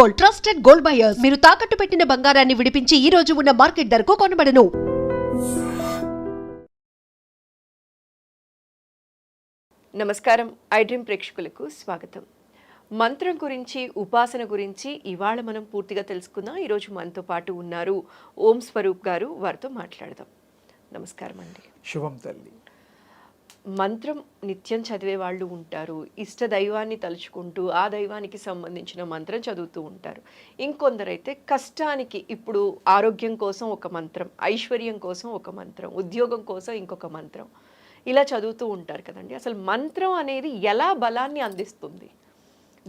Gold trusted gold buyers. మీరు తాకట్టు పెట్టిన బంగారాన్ని విడిపించి ఈ రోజు ఉన్న మార్కెట్ ధరకు కొనబడను. నమస్కారం. ఐ డ్రీమ్ ప్రేక్షకులకు స్వాగతం. మంత్రం గురించి ఉపాసన గురించి ఇవాళ మనం పూర్తిగా తెలుసుకుందాం. ఈరోజు మనతో పాటు ఉన్నారు ఓం స్వరూప్ గారు. వారితో మాట్లాడదాం. నమస్కారం అండి శుభం తల్లి. మంత్రం నిత్యం చదివే వాళ్ళు ఉంటారు. ఇష్ట దైవాన్ని తలుచుకుంటూ ఆ దైవానికి సంబంధించిన మంత్రం చదువుతూ ఉంటారు. ఇంకొందరైతే కష్టానికి ఇప్పుడు ఆరోగ్యం కోసం ఒక మంత్రం ఐశ్వర్యం కోసం ఒక మంత్రం ఉద్యోగం కోసం ఇంకొక మంత్రం ఇలా చదువుతూ ఉంటారు కదండి. అసలు మంత్రం అనేది ఎలా బలాన్ని అందిస్తుంది?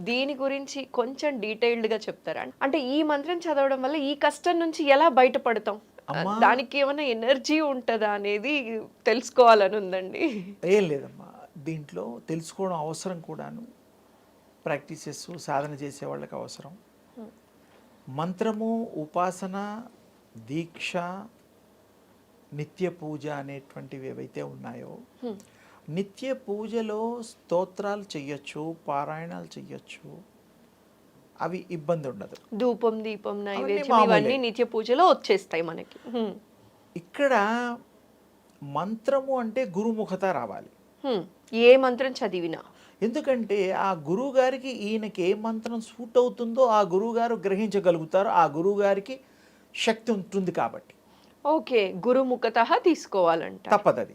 దీని గురించి కొంచెం డీటెయిల్డ్గా చెప్తారా? అంటే ఈ మంత్రం చదవడం వల్ల ఈ కష్టం నుంచి ఎలా బయటపడతాం? దానికి ఏమైనా ఎనర్జీ ఉంటుందా అనేది తెలుసుకోవాలని ఉందండి. ఏం లేదమ్మా. దీంట్లో తెలుసుకోవడం అవసరం కూడాను. ప్రాక్టీసెస్ సాధన చేసే వాళ్ళకి అవసరం. మంత్రము ఉపాసన దీక్ష నిత్య పూజ అనేటువంటివి ఏవైతే ఉన్నాయో. నిత్య పూజలో స్తోత్రాలు చెయ్యొచ్చు పారాయణాలు చెయ్యొచ్చు అవి ఇబ్బంది ఉండదు ధూపం దీపం నైవేద్యం. ఇవన్నీ నిత్య పూజలో వచ్చేస్తాయి మనకి. ఇక్కడ మంత్రము అంటే గురుముఖత రావాలి. ఏ మంత్రం చదివినా ఎందుకంటే ఆ గురువు గారికి ఈయనకి ఏ మంత్రం సూట్ అవుతుందో ఆ గురువు గారు గ్రహించగలుగుతారు ఆ గురువు గారికి శక్తి ఉంటుంది కాబట్టి ఓకే గురుముఖత తీసుకోవాలంట తప్పదది.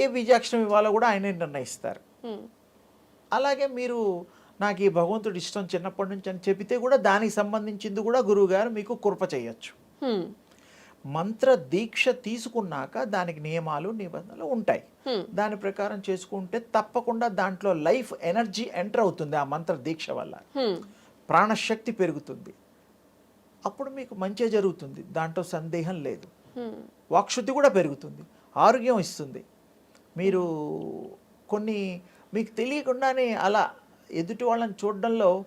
ఏ బీజాక్షరం ఇవ్వాలో కూడా ఆయనే నిర్ణయిస్తారు. అలాగే మీరు నాకు ఈ భగవంతుడు ఇష్టం చిన్నప్పటి నుంచి అని చెబితే కూడా దానికి సంబంధించింది కూడా గురువు గారు మీకు కృప చేయొచ్చు. మంత్ర దీక్ష తీసుకున్నాక దానికి నియమాలు నిబంధనలు ఉంటాయి. దాని ప్రకారం చేసుకుంటే తప్పకుండా దాంట్లో లైఫ్ ఎనర్జీ ఎంటర్ అవుతుంది ఆ మంత్ర దీక్ష వల్ల. ప్రాణశక్తి పెరుగుతుంది అప్పుడు మీకు మంచి జరుగుతుంది దాంట్లో సందేహం లేదు. వాక్శుద్ధి కూడా పెరుగుతుంది ఆరోగ్యం ఇస్తుంది మీరు కొన్ని మీకు తెలియకుండానే అలా ఎదుటి వాళ్ళని చూడడంలో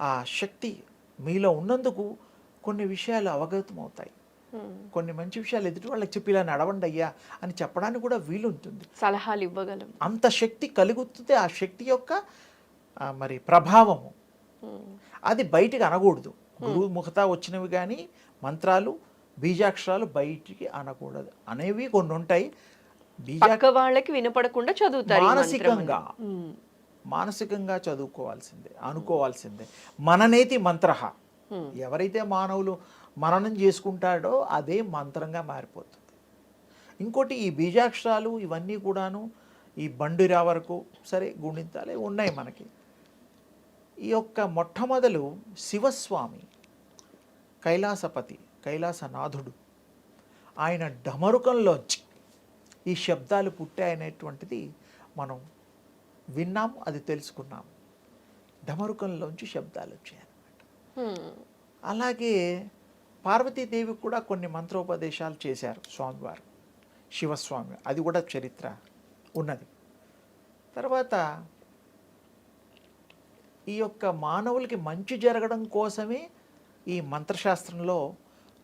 ఆ శక్తి మీలో ఉన్నందుకు కొన్ని విషయాలు అవగతం అవుతాయి హ్మ్. కొన్ని మంచి విషయాలు ఎదుటి వాళ్ళకి చెప్పి ఇలా నడవండి అయ్యా అని చెప్పడానికి కూడా వీలుంటుంది. సలహాలు ఇవ్వగలం. అంత శక్తి కలుగుతుంది ఆ శక్తి యొక్క మరి ప్రభావము. అది బయటికి అనకూడదు. గురువు ముఖత వచ్చినవి కానీ మంత్రాలు బీజాక్షరాలు బయటికి అనకూడదు. అనేవి కొన్ని ఉంటాయి. వాళ్ళకి వినపడకుండా చదువుతారు మానసికంగా. మానసికంగా చదువుకోవాల్సిందే అనుకోవాల్సిందే. మననేతి మంత్ర. ఎవరైతే మానవులు మననం చేసుకుంటాడో అదే మంత్రంగా మారిపోతుంది. ఇంకోటి ఈ బీజాక్షరాలు ఇవన్నీ కూడాను ఈ బండిరా వరకు సరే గుణింతాలే ఉన్నాయి మనకి. ఈ యొక్క మొట్టమొదలు శివస్వామి కైలాసపతి కైలాసనాథుడు ఆయన డమరుకంలోంచి ఈ శబ్దాలు పుట్టాయనేటువంటిది మనం విన్నాం అది తెలుసుకున్నాం డమరుకంలోంచి శబ్దాలు వచ్చాయన్నమాట. అలాగే పార్వతీదేవి కూడా కొన్ని మంత్రోపదేశాలు చేశారు స్వామివారు శివస్వామి అది కూడా చరిత్ర ఉన్నది. తర్వాత ఈ యొక్క మానవులకి మంచి జరగడం కోసమే ఈ మంత్రశాస్త్రంలో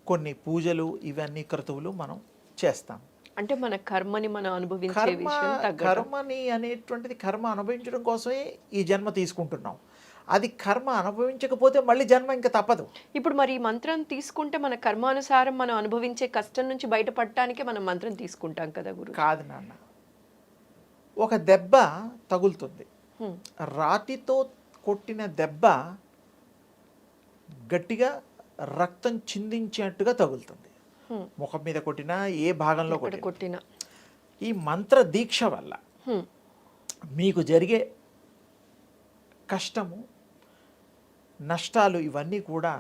కొన్ని పూజలు ఇవన్నీ క్రతువులు మనం చేస్తాం. అంటే మన కర్మని మనం అనుభవించే విషయం కర్మని అనేటువంటిది కర్మ అనుభవించడం కోసమే ఈ జన్మ తీసుకుంటున్నాం. అది కర్మ అనుభవించకపోతే మళ్ళీ జన్మ ఇంకా తప్పదు. ఇప్పుడు మరి ఈ మంత్రం తీసుకుంటే మన కర్మానుసారం మనం అనుభవించే కష్టం నుంచి బయటపడటానికే మనం మంత్రం తీసుకుంటాం కదా గురు. కాదు నాన్న. ఒక దెబ్బ తగులుతుంది. రాతితో కొట్టిన దెబ్బ గట్టిగా రక్తం చిందించేట్టుగా తగులుతుంది. ముఖం మీద కొట్టినా ఏ భాగంలో కొట్టినా. ఈ మంత్ర దీక్ష వల్ల. మీకు జరిగే కష్టము నష్టాలు ఇవన్నీ కూడా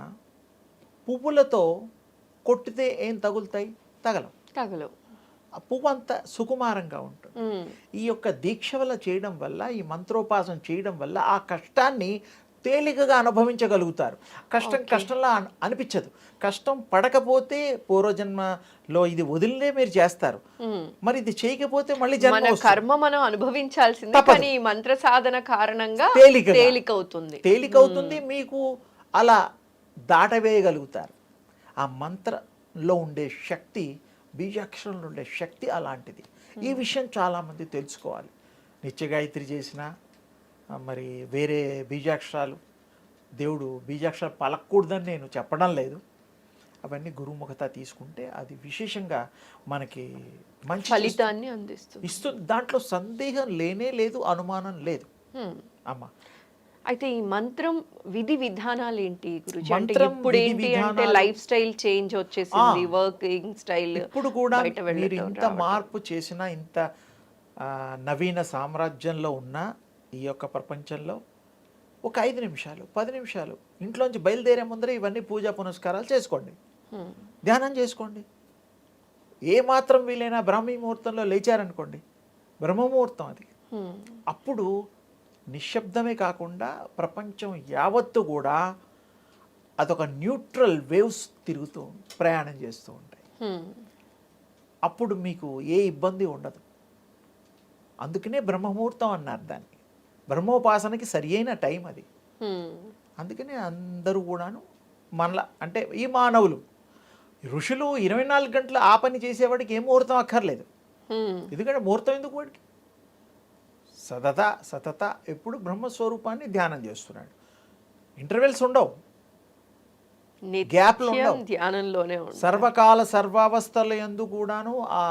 పువ్వులతో కొట్టితే ఏం తగులుతాయి? తగలవు. తగలవు. ఆ పువ్వు అంత సుకుమారంగా ఉంటుంది. ఈ యొక్క దీక్ష వల్ల చేయడం వల్ల ఈ మంత్రోపాసన చేయడం వల్ల ఆ కష్టాన్ని తేలికగా అనుభవించగలుగుతారు. కష్టం కష్టంలా అన్- అనిపించదు. కష్టం పడకపోతే పూర్వజన్మలో ఇది వదిలినే మీరు చేస్తారు. మరి ఇది చేయకపోతే మళ్ళీ జన్మ. కర్మ మనం అనుభవించాల్సిందే. కానీ మంత్ర సాధన కారణంగా తేలికగా. తేలికవుతుంది. తేలికవుతుంది మీకు అలా దాటవేయగలుగుతారు. ఆ మంత్రంలో ఉండే శక్తి బీజాక్షరంలో ఉండే శక్తి అలాంటిది. ఈ విషయం చాలామంది తెలుసుకోవాలి. నిత్య గాయత్రి చేసిన మరి వేరే బీజాక్షరాలు. దేవుడు బీజాక్షరాలు పలకూడదని నేను చెప్పడం లేదు. అవన్నీ గురుముఖత తీసుకుంటే అది విశేషంగా మనకి మంచి ఫలితాన్ని అందిస్తుంది. ఇస్తుంది. దాంట్లో సందేహం లేనే లేదు అనుమానం లేదు. అమ్మ. అయితే ఈ మంత్రం విధి విధానాలు ఏంటి గురుజీ? అంటే ఇప్పుడు ఏంటి అంటే లైఫ్ స్టైల్ చేంజ్ వచ్చేసింది. వర్కింగ్ స్టైల్ ఇప్పుడు కూడా మీరు ఇంత. మార్పు చేసినా ఇంత నవీన సామ్రాజ్యంలో ఉన్న ఈ యొక్క ప్రపంచంలో ఒక ఐదు నిమిషాలు పది నిమిషాలు ఇంట్లోంచి బయలుదేరే ముందర ఇవన్నీ పూజా పునస్కారాలు చేసుకోండి. ధ్యానం చేసుకోండి ఏ మాత్రం వీలైనా బ్రహ్మీ ముహూర్తంలో లేచారనుకోండి బ్రహ్మముహూర్తం అది. అప్పుడు నిశ్శబ్దమే కాకుండా ప్రపంచం యావత్తు కూడా అదొక న్యూట్రల్ వేవ్స్ తిరుగుతూ ప్రయాణం చేస్తూ ఉంటాయి. అప్పుడు మీకు ఏ ఇబ్బంది ఉండదు అందుకనే బ్రహ్మముహూర్తం అన్నారు దాన్ని బ్రహ్మోపాసనకి సరి అయిన టైం అది. అందుకనే అందరూ కూడాను మనల అంటే ఈ మానవులు ఋషులు ఇరవై నాలుగు గంటలు ఆ పని చేసేవాడికి ఏ ముహూర్తం అక్కర్లేదు. ఎందుకంటే ముహూర్తం ఎందుకు వాడికి సతత సతత ఎప్పుడు బ్రహ్మస్వరూపాన్ని ధ్యానం చేస్తున్నాడు ఇంటర్వెల్స్ ఉండవు గ్యాప్లు ఉండవు. ధ్యానంలోనే సర్వకాల సర్వావస్థల ఎందు కూడాను ఆ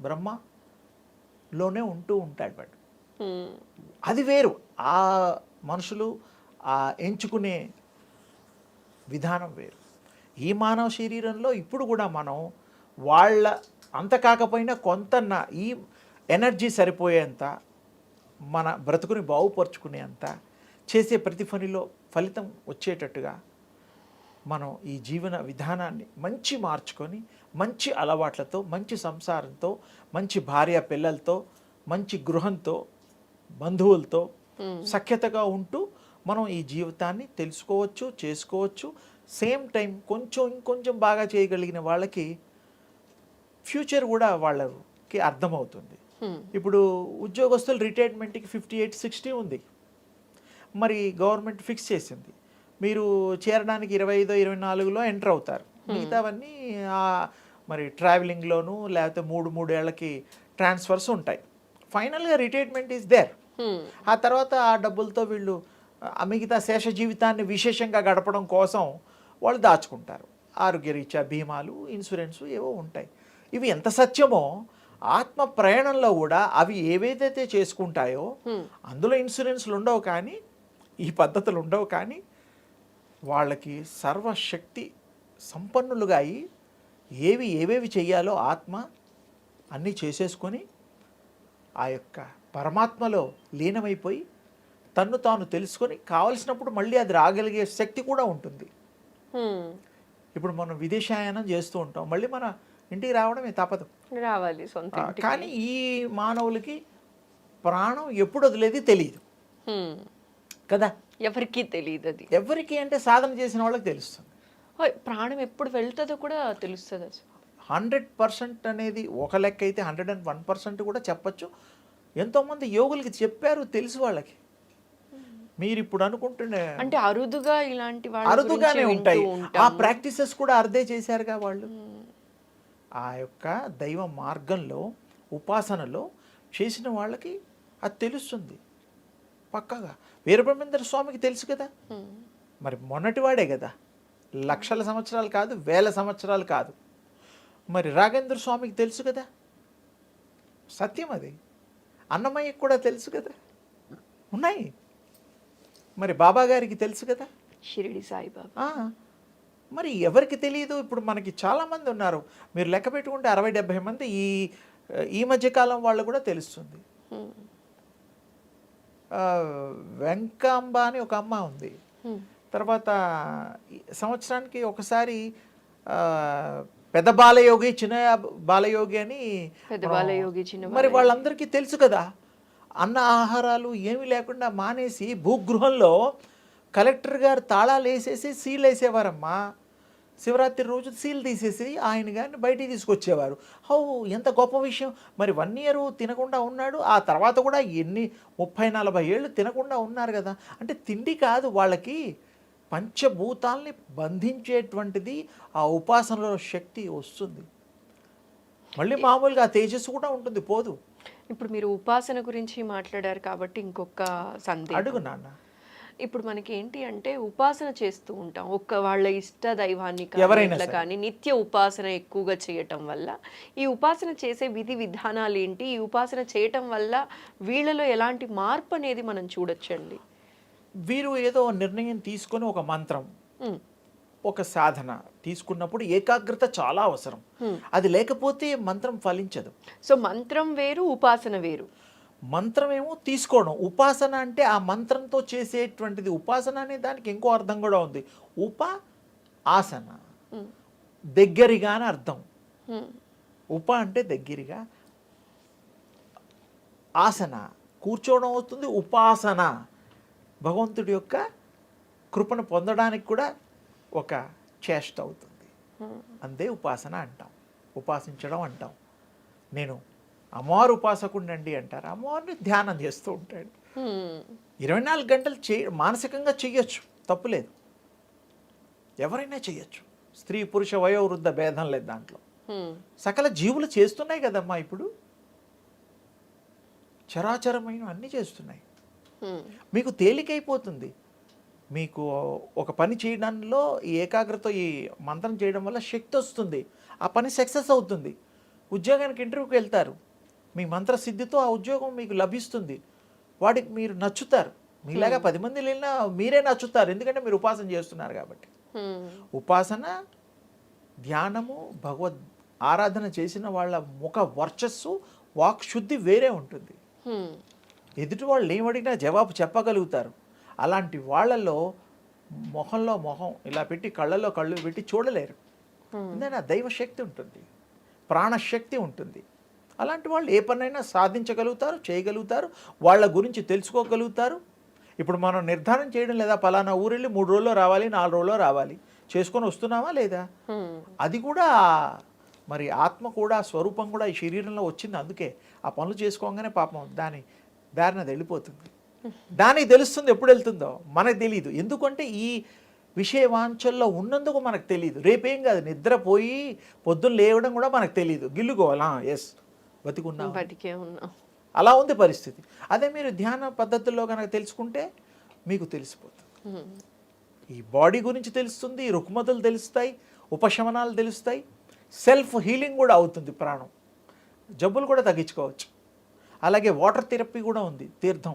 బ్రహ్మలోనే ఉంటూ ఉంటాడు వాడు. అది వేరు. ఆ మనుషులు ఆ ఎంచుకునే విధానం వేరు. ఈ మానవ శరీరంలో ఇప్పుడు కూడా మనం వాళ్ళ అంత కాకపోయినా కొంత నా- ఈ ఎనర్జీ సరిపోయేంత మన బ్రతుకుని బాగుపరుచుకునేంత చేసే ప్రతి పనిలో ఫలితం వచ్చేటట్టుగా మనం ఈ జీవన విధానాన్ని మంచి మార్చుకొని మంచి అలవాట్లతో మంచి సంసారంతో మంచి భార్య పిల్లలతో మంచి గృహంతో బంధువులతో సఖ్యతగా ఉంటూ మనం ఈ జీవితాన్ని తెలుసుకోవచ్చు చేసుకోవచ్చు. సేమ్ టైం కొంచెం ఇంకొంచెం బాగా చేయగలిగిన వాళ్ళకి ఫ్యూచర్ కూడా వాళ్ళకి అర్థమవుతుంది. హ్మ్. ఇప్పుడు ఉద్యోగస్తులు రిటైర్మెంట్కి ఫిఫ్టీ ఎయిట్ సిక్స్టీ ఉంది. మరి గవర్నమెంట్ ఫిక్స్ చేసింది. మీరు చేరడానికి ఇరవై ఐదో ఇరవై నాలుగులో ఎంటర్ అవుతారు. మిగతావన్నీ ఆ మరి ట్రావెలింగ్లోను లేకపోతే మూడు మూడేళ్ళకి ట్రాన్స్ఫర్స్ ఉంటాయి. ఫైనల్గా రిటైర్మెంట్ ఈజ్ దేర్. ఆ తర్వాత ఆ డబ్బులతో వీళ్ళు మిగతా శేష జీవితాన్ని విశేషంగా గడపడం కోసం వాళ్ళు దాచుకుంటారు. ఆరోగ్యరీత్యా బీమాలు ఇన్సూరెన్స్ ఏవో ఉంటాయి. ఇవి ఎంత సత్యమో ఆత్మ ప్రయాణంలో కూడా అవి ఏవేదైతే చేసుకుంటాయో హ్మ్. అందులో ఇన్సూరెన్స్లు ఉండవు కానీ ఈ పద్ధతులు ఉండవు కానీ వాళ్ళకి సర్వశక్తి సంపన్నులుగా అయి ఏవి ఏవేవి చెయ్యాలో ఆత్మ అన్నీ చేసేసుకొని ఆ యొక్క పరమాత్మలో లీనమైపోయి తన్ను తాను తెలుసుకొని కావలసినప్పుడు మళ్ళీ అది రాగలిగే శక్తి కూడా ఉంటుంది. ఇప్పుడు మనం విదేశాయనం చేస్తూ ఉంటాం. మళ్ళీ మన ఇంటికి రావడమే తప్పదు. రావాలి. కానీ ఈ మానవులకి ప్రాణం ఎప్పుడు వదిలేది తెలియదు. కదా? ఎవరికీ తెలియదు అది. ఎవరికి అంటే సాధన చేసిన వాళ్ళకి తెలుస్తుంది. ప్రాణం ఎప్పుడు వెళ్తుందో కూడా తెలుస్తుంది. హండ్రెడ్ పర్సెంట్ అనేది ఒక లెక్క అయితే హండ్రెడ్ అండ్ వన్ పర్సెంట్ కూడా చెప్పచ్చు. ఎంతోమంది యోగులకి చెప్పారు తెలుసు వాళ్ళకి. మీరు ఇప్పుడు అనుకుంటున్న అంటే అరుదుగా ఇలాంటి వాళ్ళ అరుదుగానే ఉంటాయి. ఆ. ప్రాక్టీసెస్ కూడా అర్థే చేశారుగా వాళ్ళు. ఆ యొక్క దైవ మార్గంలో ఉపాసనలో చేసిన వాళ్ళకి అది తెలుస్తుంది. పక్కగా. వీరబ్రహ్మేంద్ర స్వామికి తెలుసు కదా. మరి మొన్నటివాడే కదా? లక్షల సంవత్సరాలు కాదు వేల సంవత్సరాలు కాదు. మరి రాఘేంద్ర స్వామికి తెలుసు కదా? సత్యం అది. అన్నమయ్యకి కూడా తెలుసు కదా? ఉన్నాయి. మరి బాబా గారికి తెలుసు కదా? షిరిడి సాయిబాబా మరి ఎవరికి తెలియదు? ఇప్పుడు మనకి చాలామంది ఉన్నారు. మీరు లెక్క పెట్టుకుంటే అరవై డెబ్భై మంది ఈ ఈ మధ్యకాలం వాళ్ళు కూడా తెలుస్తుంది. వెంకాంబ అని ఒక అమ్మ ఉంది. తర్వాత సంవత్సరానికి ఒకసారి పెద్ద బాలయోగి చిన్న బాలయోగి అని పెద్ద బాలయోగి, చిన్న మరి. వాళ్ళందరికీ తెలుసు కదా. అన్న ఆహారాలు ఏమీ లేకుండా మానేసి భూగృహంలో కలెక్టర్ గారు తాళాలు వేసేసి సీల్ వేసేవారమ్మా. శివరాత్రి రోజు సీల్ తీసేసి ఆయన గారిని బయటికి తీసుకొచ్చేవారు. హౌ ఎంత గొప్ప విషయం. మరి వన్ ఇయర్ తినకుండా ఉన్నాడు. ఆ తర్వాత కూడా ఎన్ని ముప్పై నలభై ఏళ్ళు తినకుండా ఉన్నారు కదా. అంటే తిండి కాదు వాళ్ళకి పంచభూతాల్ని బంధించేటువంటిది ఆ ఉపాసనలో శక్తి వస్తుంది. మళ్ళీ మామూలుగా తేజస్సు కూడా ఉంటుంది పోదు. ఇప్పుడు మీరు ఉపాసన గురించి మాట్లాడారు కాబట్టి ఇంకొక సందేహం. అడుగు నాన్న. ఇప్పుడు మనకి ఏంటి అంటే ఉపాసన చేస్తూ ఉంటాం. ఒక్క వాళ్ళ ఇష్ట దైవాన్ని ఎవరైనా. కానీ నిత్య ఉపాసన ఎక్కువగా చేయటం వల్ల ఈ ఉపాసన చేసే విధి విధానాలు ఏంటి ఈ ఉపాసన చేయటం వల్ల వీళ్ళలో ఎలాంటి మార్పు అనేది మనం చూడొచ్చండి. వీరు ఏదో నిర్ణయం తీసుకొని ఒక మంత్రం ఒక సాధన తీసుకున్నప్పుడు ఏకాగ్రత చాలా అవసరం. అది లేకపోతే మంత్రం ఫలించదు. సో మంత్రం వేరు ఉపాసన వేరు. మంత్రం ఏమో తీసుకోవడం. ఉపాసన అంటే ఆ మంత్రంతో చేసేటువంటిది. ఉపాసన అనే దానికి ఇంకో అర్థం కూడా ఉంది. ఉప ఆసన. దగ్గరిగా అని అర్థం. ఉప అంటే దగ్గరగా. ఆసన. కూర్చోవడం అవుతుంది. ఉపాసన. భగవంతుడి యొక్క కృపను పొందడానికి కూడా ఒక చేష్ట అవుతుంది. ఉమ్, అంతే ఉపాసన అంటాం. ఉపాసించడం అంటాం. నేను అమ్మవారు ఉపాసకుండండి అంటారు. అమ్మవారిని ధ్యానం చేస్తూ ఉంటాడు. ఉమ్, ఇరవై నాలుగు గంటలు చే మానసికంగా చెయ్యొచ్చు. తప్పులేదు ఎవరైనా చెయ్యొచ్చు. స్త్రీ పురుష వయోవృద్ధ భేదం లేదు దాంట్లో. ఉమ్, సకల జీవులు చేస్తున్నాయి కదమ్మా ఇప్పుడు. చరాచరమైన అన్నీ చేస్తున్నాయి. మీకు తేలికైపోతుంది. మీకు ఒక పని చేయడంలో ఈ ఏకాగ్రత ఈ మంత్రం చేయడం వల్ల శక్తి వస్తుంది. ఆ పని సక్సెస్ అవుతుంది. ఉద్యోగానికి ఇంటర్వ్యూకి వెళ్తారు. మీ మంత్రసిద్ధితో ఆ ఉద్యోగం మీకు లభిస్తుంది. వాడికి మీరు నచ్చుతారు. మీలాగా పది మంది వెళ్ళినా మీరే నచ్చుతారు. ఎందుకంటే మీరు ఉపాసన చేస్తున్నారు కాబట్టి. ఉపాసన ధ్యానము భగవద్ ఆరాధన చేసిన వాళ్ళ ముఖ వర్చస్సు వాక్ శుద్ధి వేరే ఉంటుంది. ఎదుటి వాళ్ళు ఏమడిగినా జవాబు చెప్పగలుగుతారు. అలాంటి వాళ్ళల్లో మొహంలో మొహం ఇలా పెట్టి కళ్ళల్లో కళ్ళు పెట్టి చూడలేరు. ఎందుకంటే ఆ దైవ శక్తి ఉంటుంది. ప్రాణశక్తి ఉంటుంది. అలాంటి వాళ్ళు ఏ పనైనా సాధించగలుగుతారు చేయగలుగుతారు వాళ్ళ గురించి తెలుసుకోగలుగుతారు. ఇప్పుడు మనం నిర్ధారణ చేయడం లేదా పలానా ఊరెళ్ళి మూడు రోజుల్లో రావాలి నాలుగు రోజుల్లో రావాలి. చేసుకొని వస్తున్నామా లేదా? అది కూడా మరి ఆత్మ కూడా స్వరూపం కూడా ఈ శరీరంలో వచ్చింది. అందుకే ఆ పనులు చేసుకోగానే పాపం దాని దారిన అది వెళ్ళిపోతుంది. దానికి తెలుస్తుంది ఎప్పుడు వెళ్తుందో? మనకు తెలియదు ఎందుకంటే ఈ విషయ వాంఛల్లో ఉన్నందుకు మనకు తెలియదు రేపేం కాదు నిద్రపోయి పొద్దున్న లేవడం కూడా మనకు తెలియదు గిల్లుకోవాలా? ఎస్ బతికున్నాం బతికే ఉన్నాం. అలా ఉంది పరిస్థితి. అదే మీరు ధ్యాన పద్ధతుల్లో కనుక తెలుసుకుంటే మీకు తెలిసిపోతుంది. ఈ బాడీ గురించి తెలుస్తుంది రుగ్మతలు తెలుస్తాయి ఉపశమనాలు తెలుస్తాయి సెల్ఫ్ హీలింగ్ కూడా అవుతుంది ప్రాణం. జబ్బులు కూడా తగ్గించుకోవచ్చు. అలాగే వాటర్ థెరపీ కూడా ఉంది తీర్థం.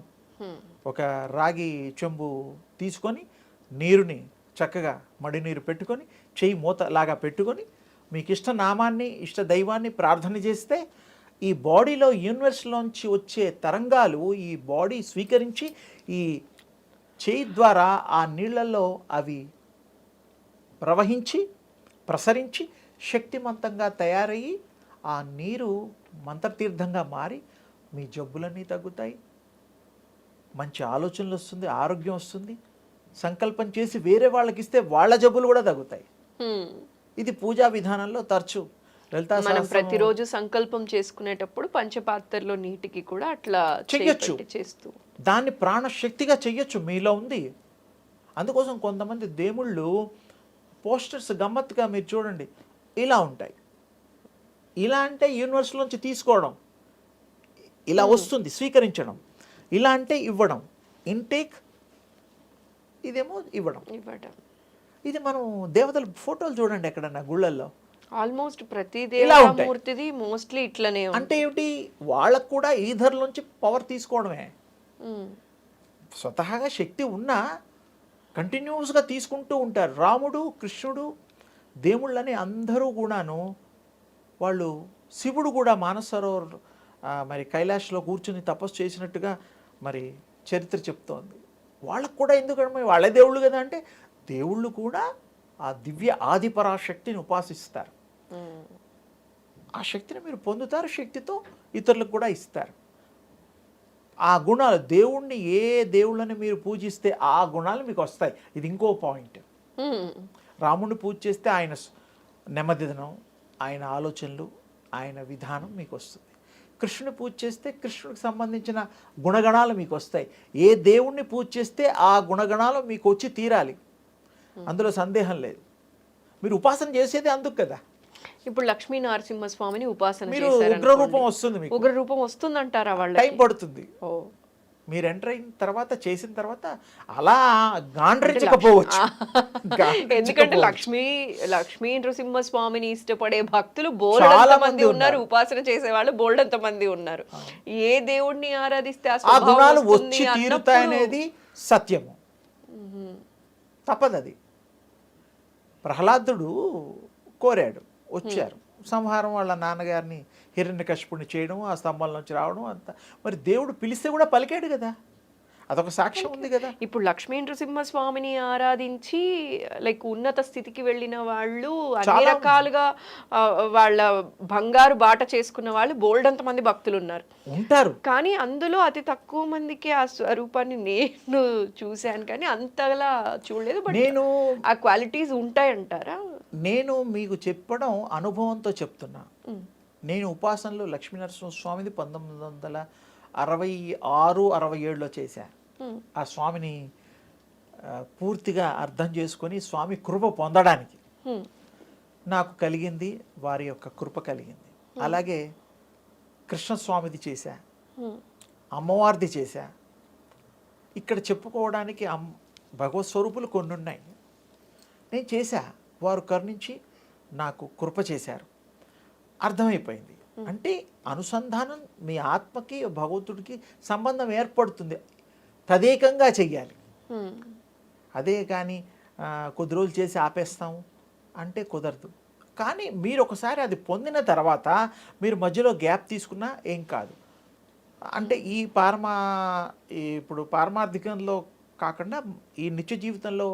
ఒక రాగి చెంబు తీసుకొని నీరుని చక్కగా మడి నీరు పెట్టుకొని చెయ్యి మూత లాగా పెట్టుకొని మీకు ఇష్ట నామాన్ని ఇష్ట దైవాన్ని ప్రార్థన చేస్తే ఈ బాడీలో యూనివర్స్లోంచి వచ్చే తరంగాలు ఈ బాడీ స్వీకరించి ఈ చేయి ద్వారా ఆ నీళ్ళల్లో అవి ప్రవహించి ప్రసరించి శక్తిమంతంగా తయారయ్యి ఆ నీరు మంత్రతీర్థంగా మారి మీ జబ్బులన్నీ తగ్గుతాయి. మంచి ఆలోచనలు వస్తుంది ఆరోగ్యం వస్తుంది. సంకల్పం చేసి వేరే వాళ్ళకి ఇస్తే వాళ్ళ జబ్బులు కూడా తగ్గుతాయి. ఇది పూజా విధానంలో తరచు. లలితా మనం ప్రతిరోజు సంకల్పం చేసుకునేటప్పుడు పంచపాత్రలో నీటికి కూడా అట్లా చెయ్యొచ్చు. చేస్తూ దాన్ని ప్రాణశక్తిగా చెయ్యొచ్చు మీలో ఉంది. అందుకోసం కొంతమంది దేవుళ్ళు పోస్టర్స్ గమ్మత్తుగా మీరు చూడండి ఇలా ఉంటాయి. ఇలా అంటే యూనివర్స్లోంచి తీసుకోవడం. ఇలా వస్తుంది స్వీకరించడం. ఇలా అంటే ఇవ్వడం. ఇంటేక్ ఇదేమో ఇవ్వడం. ఇవ్వడం. ఇది మనం దేవతల ఫోటోలు చూడండి ఎక్కడన్నా గుళ్ళల్లో. ఆల్మోస్ట్ ప్రతి. దేవతామూర్తిది మోస్ట్లీ ఇట్లనే. అంటే ఏమిటి? వాళ్ళకు కూడా ఈధర్లోంచి పవర్ తీసుకోవడమే. స్వతహాగా శక్తి ఉన్నా కంటిన్యూస్గా తీసుకుంటూ ఉంటారు. రాముడు కృష్ణుడు దేవుళ్ళని అందరూ కూడాను వాళ్ళు శివుడు కూడా మానసరోవర్ మరి కైలాష్లో కూర్చుని తపస్సు చేసినట్టుగా మరి చరిత్ర చెప్తోంది. వాళ్ళకు కూడా ఎందుకంటే వాళ్ళే దేవుళ్ళు కదా అంటే దేవుళ్ళు కూడా ఆ దివ్య ఆదిపరాశక్తిని ఉపాసిస్తారు. ఆ శక్తిని మీరు పొందుతారు శక్తితో ఇతరులకు కూడా ఇస్తారు. ఆ గుణాలు దేవుణ్ణి ఏ దేవుళ్ళని మీరు పూజిస్తే ఆ గుణాలు మీకు వస్తాయి. ఇది ఇంకో పాయింట్. రాముడిని పూజ చేస్తే ఆయన నెమ్మదిదనం ఆయన ఆలోచనలు ఆయన విధానం మీకు వస్తుంది. కృష్ణుని పూజ చేస్తే కృష్ణుడికి సంబంధించిన గుణగణాలు మీకు వస్తాయి. ఏ దేవుణ్ణి పూజ చేస్తే ఆ గుణగణాలు మీకు వచ్చి తీరాలి. అందులో సందేహం లేదు. మీరు ఉపాసన చేసేది అందుకు కదా. ఇప్పుడు లక్ష్మీ నరసింహస్వామిని ఉపాసన. ఉగ్ర రూపం వస్తుంది ఉగ్ర రూపం వస్తుందంటారా వాళ్ళ టైం పడుతుంది. ఓ. మీరు ఎంటర్ అయిన తర్వాత చేసిన తర్వాత అలా గాండ్రించకపోవచ్చు ఎందుకంటే. లక్ష్మీ లక్ష్మీ నృసింహ స్వామిని ఇష్టపడే భక్తులు చాలా బోల్డంత మంది ఉన్నారు. ఉపాసన చేసే వాళ్ళు బోల్డంత మంది ఉన్నారు. ఏ దేవుణ్ణి ఆరాధిస్తే ఆ గుణాలు వచ్చి తీరుతాయనేది సత్యము. తప్పదు అది ప్రహ్లాదుడు కోరాడు వచ్చారు. సంహారం వాళ్ళ నాన్నగారిని హిరణ్యకశిపుణ్ణి చేయడం ఆ స్తంభం నుంచి రావడం అంత. మరి దేవుడు పిలిస్తే కూడా పలికాడు కదా. అదొక సాక్ష్యం ఉంది కదా. ఇప్పుడు లక్ష్మీ నృసింహ స్వామిని ఆరాధించి లైక్ ఉన్నత స్థితికి వెళ్ళిన వాళ్ళు అన్ని రకాలుగా వాళ్ళ బంగారు బాట చేసుకున్న వాళ్ళు బోల్డంత మంది భక్తులు ఉన్నారు ఉంటారు. కానీ అందులో అతి తక్కువ మందికి ఆ స్వరూపాన్ని నేను చూశాను. కానీ అంతలా చూడలేదు. బట్ నేను ఆ క్వాలిటీస్ ఉంటాయంటారా? నేను మీకు చెప్పడం అనుభవంతో చెప్తున్నా. నేను ఉపాసనలో లక్ష్మీనరసింహ స్వామిది పంతొమ్మిది వందల అరవై ఆరు అరవై ఏడులో చేశాను ఆ స్వామిని పూర్తిగా అర్థం చేసుకొని స్వామి కృప పొందడానికి నాకు కలిగింది వారి యొక్క కృప కలిగింది. అలాగే కృష్ణస్వామిది చేశా. అమ్మవారిది చేశా. ఇక్కడ చెప్పుకోవడానికి అమ్ భగవత్ స్వరూపులు కొన్ని ఉన్నాయి నేను చేశా. వారు కరుణించి నాకు కృప చేశారు. అర్థమైపోయింది. అంటే అనుసంధానం మీ ఆత్మకి భగవంతుడికి సంబంధం ఏర్పడుతుంది. తదేకంగా చెయ్యాలి. అదే కానీ కొద్ది రోజులు చేసి ఆపేస్తాము అంటే కుదరదు. కానీ మీరు ఒకసారి అది పొందిన తర్వాత మీరు మధ్యలో గ్యాప్ తీసుకున్నా ఏం కాదు. అంటే ఈ పారమా ఇప్పుడు పారమార్థికంలో కాకుండా ఈ నిత్య జీవితంలో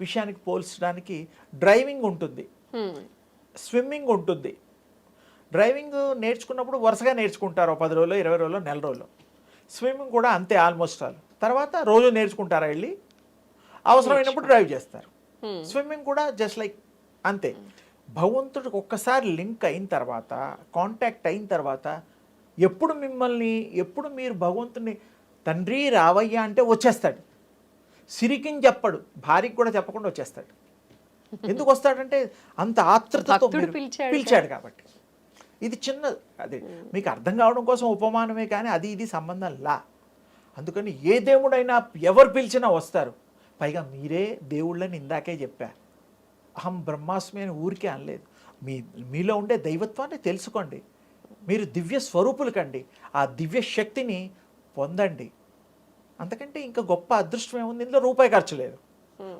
విషయానికి పోల్చడానికి డ్రైవింగ్ ఉంటుంది. స్విమ్మింగ్ ఉంటుంది. డ్రైవింగ్ నేర్చుకున్నప్పుడు వరుసగా నేర్చుకుంటారు పది రోజులు ఇరవై రోజులు నెల రోజులు. స్విమ్మింగ్ కూడా అంతే ఆల్మోస్ట్ ఆల్. తర్వాత రోజు నేర్చుకుంటారా వెళ్ళి? అవసరమైనప్పుడు డ్రైవ్ చేస్తారు. Hmm. స్విమ్మింగ్ కూడా జస్ట్ లైక్ అంతే. భగవంతుడికి ఒక్కసారి లింక్ అయిన తర్వాత కాంటాక్ట్ అయిన తర్వాత ఎప్పుడు మిమ్మల్ని ఎప్పుడు మీరు భగవంతుని తండ్రి రావయ్యా అంటే వచ్చేస్తాడు. సిరికిని చెప్పడు. భార్యకి కూడా చెప్పకుండా వచ్చేస్తాడు. ఎందుకు వస్తాడంటే అంత ఆత్రుతతో పిలిచాడు కాబట్టి. ఇది చిన్న అదే మీకు అర్థం కావడం కోసం ఉపమానమే కానీ అది ఇది సంబంధం లా. అందుకని ఏ దేవుడైనా ఎవరు పిలిచినా వస్తారు. పైగా మీరే దేవుళ్ళని ఇందాకే చెప్పా అహం బ్రహ్మాస్మి అని ఊరికే అనలేదు. మీ మీలో ఉండే దైవత్వాన్ని తెలుసుకోండి. మీరు దివ్య స్వరూపులు కండి. ఆ దివ్య శక్తిని పొందండి. అంతకంటే ఇంకా గొప్ప అదృష్టం ఏముంది? ఇందులో రూపాయి ఖర్చు లేదు.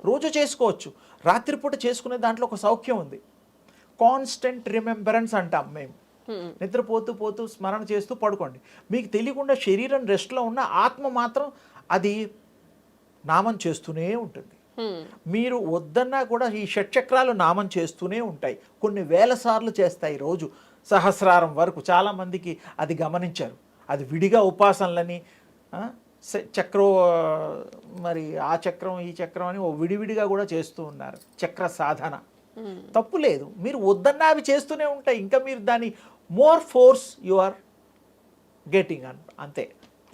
రోజు చేసుకోవచ్చు. రాత్రిపూట చేసుకునే దాంట్లో ఒక సౌఖ్యం ఉంది. కాన్స్టెంట్ రిమెంబరెన్స్ అంటాం మేము. నిద్రపోతూ పోతూ స్మరణ చేస్తూ పడుకోండి. మీకు తెలియకుండా శరీరం రెస్ట్లో ఉన్న ఆత్మ మాత్రం అది నామం చేస్తూనే ఉంటుంది. ఉమ్, మీరు వద్దన్నా కూడా ఈ షట్చక్రాలు నామం చేస్తూనే ఉంటాయి. కొన్ని వేల సార్లు చేస్తాయి రోజు. సహస్రారం వరకు చాలామందికి అది గమనించారు. అది విడిగా ఉపాసనలని చక్రో మరి ఆ చక్రం ఈ చక్రం అని ఓ విడివిడిగా కూడా చేస్తూ ఉన్నారు. చక్ర సాధన. ఉమ్. తప్పు లేదు. మీరు వద్దన్నా అవి చేస్తూనే ఉంటాయి. ఇంకా మీరు దాన్ని more force you are getting అన్ అంతే.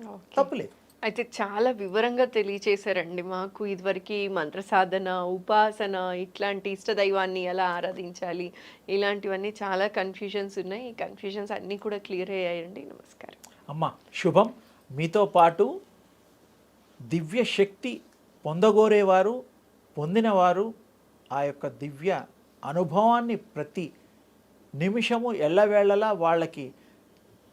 ఓకే. తప్పు లేదు అయితే చాలా వివరంగా తెలియచేశారండి మాకు. ఇదివరకు మంత్ర సాధన ఉపాసన ఇట్లాంటి ఇష్ట దైవాన్ని ఎలా ఆరాధించాలి ఇలాంటివన్నీ చాలా కన్ఫ్యూజన్స్ ఉన్నాయి. ఈ కన్ఫ్యూజన్స్ అన్నీ కూడా క్లియర్ అయ్యాయండి. నమస్కారం. అమ్మ శుభం. మీతో పాటు దివ్య శక్తి పొందగోరేవారు పొందినవారు ఆ యొక్క దివ్య అనుభవాన్ని ప్రతి నిమిషము ఎల్లవేళలా వాళ్ళకి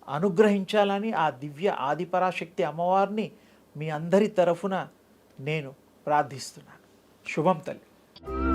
అనుగ్రహించాలని ఆ దివ్య ఆదిపరాశక్తి అమ్మవారిని మీ అందరి తరఫున నేను ప్రార్థిస్తున్నాను. శుభం తల్లి.